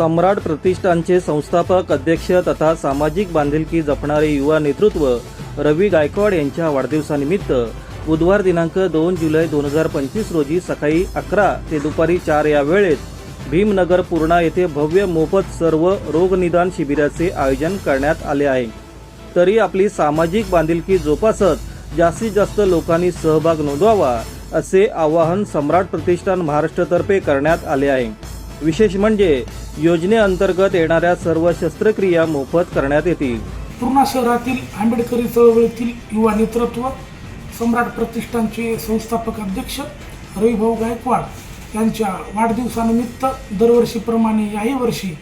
सम्राट प्रतिष्ठानचे संस्थापक अध्यक्ष तथा सामाजिक बांधिलकी जपणारे युवा नेतृत्व रवी गायकवाड यांच्या वाढदिवसानिमित्त बुधवार दिनांक दोन जुलै दोन हजार पंचवीस रोजी सकाळी अकरा ते दुपारी चार या वेळेत भीमनगर पूर्णा येथे भव्य मोफत सर्व रोगनिदान शिबिराचे आयोजन करण्यात आले आहे. तरी आपली सामाजिक बांधिलकी जोपासत जास्तीत जास्त लोकांनी सहभाग नोंदवावा असे आवाहन सम्राट प्रतिष्ठान महाराष्ट्रतर्फे करण्यात आले आहे. विशेष म्हणजे योजनेअंतर्गत येणाऱ्या सर्व शस्त्रक्रिया मोफत करण्यात येतील. पूर्णा शहरातील आंबेडकरी चळवळीतील युवा नेतृत्व सम्राट प्रतिष्ठानचे संस्थापक अध्यक्ष रविभाऊ गायकवाड यांच्या वाढदिवसानिमित्त दरवर्षीप्रमाणे याही वर्षी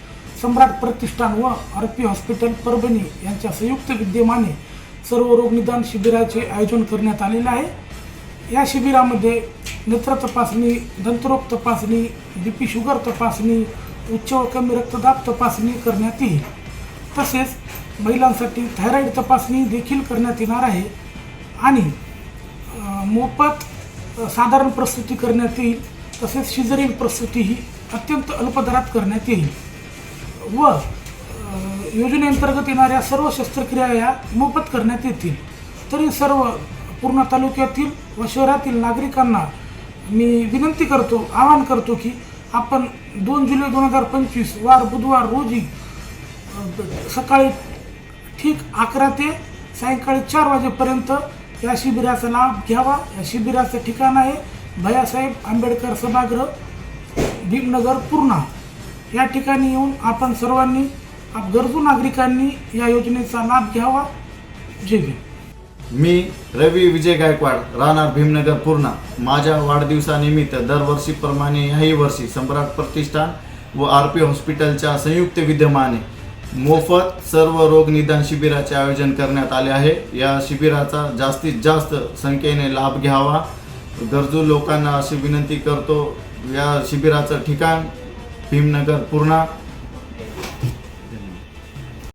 सम्राट प्रतिष्ठान व आरपी हॉस्पिटल परभणी यांच्या संयुक्त विद्यमाने सर्व रोगनिदान शिबिराचे आयोजन करण्यात आलेले आहे. या शिबिरामध्ये नेत्र तपासणी दंतरोग तपासणी बी पी शुगर तपासणी उच्च व कमी रक्तदाब तपासणी करण्यात येईल. तसेच महिलांसाठी थायरॉईड तपासणी देखील करण्यात येणार आहे. आणि मोफत साधारण प्रसूती करण्यात येईल. तसेच शिजरीन प्रस्तुती ही अत्यंत अल्प दरात करण्यात येईल. व योजनेअंतर्गत येणाऱ्या सर्व शस्त्रक्रिया या मोफत करण्यात येतील. तरी सर्व पूर्ण तालुक्यातील व शहरातील नागरिकांना मी विनंती करतो आवाहन करतो की आपण दोन जुलै दोन हजार पंचवीस वार बुधवार रोजी सकाळी ठीक अकरा ते सायंकाळी चार वाजेपर्यंत या शिबिराचा लाभ घ्यावा. या शिबिराचं ठिकाण आहे भैयासाहेब आंबेडकर सभागृह भीमनगर पूर्णा. या ठिकाणी येऊन आपण सर्वांनी आप- गरजू नागरिकांनी या योजनेचा लाभ घ्यावा. जय भीम. मी रवी विजय गायकवाड राहणार भीमनगर पूर्णा. माझ्या वाढदिवसानिमित्त दरवर्षीप्रमाणे याही वर्षी सम्राट प्रतिष्ठान व आर पी हॉस्पिटलच्या संयुक्त विद्यमाने मोफत सर्व रोग निदान शिबिराचे आयोजन करण्यात आले आहे. या शिबिराचा जास्तीत जास्त संख्येने लाभ घ्यावा. गरजू लोकांना अशी विनंती करतो. या शिबिराचं ठिकाण भीमनगर पूर्णा.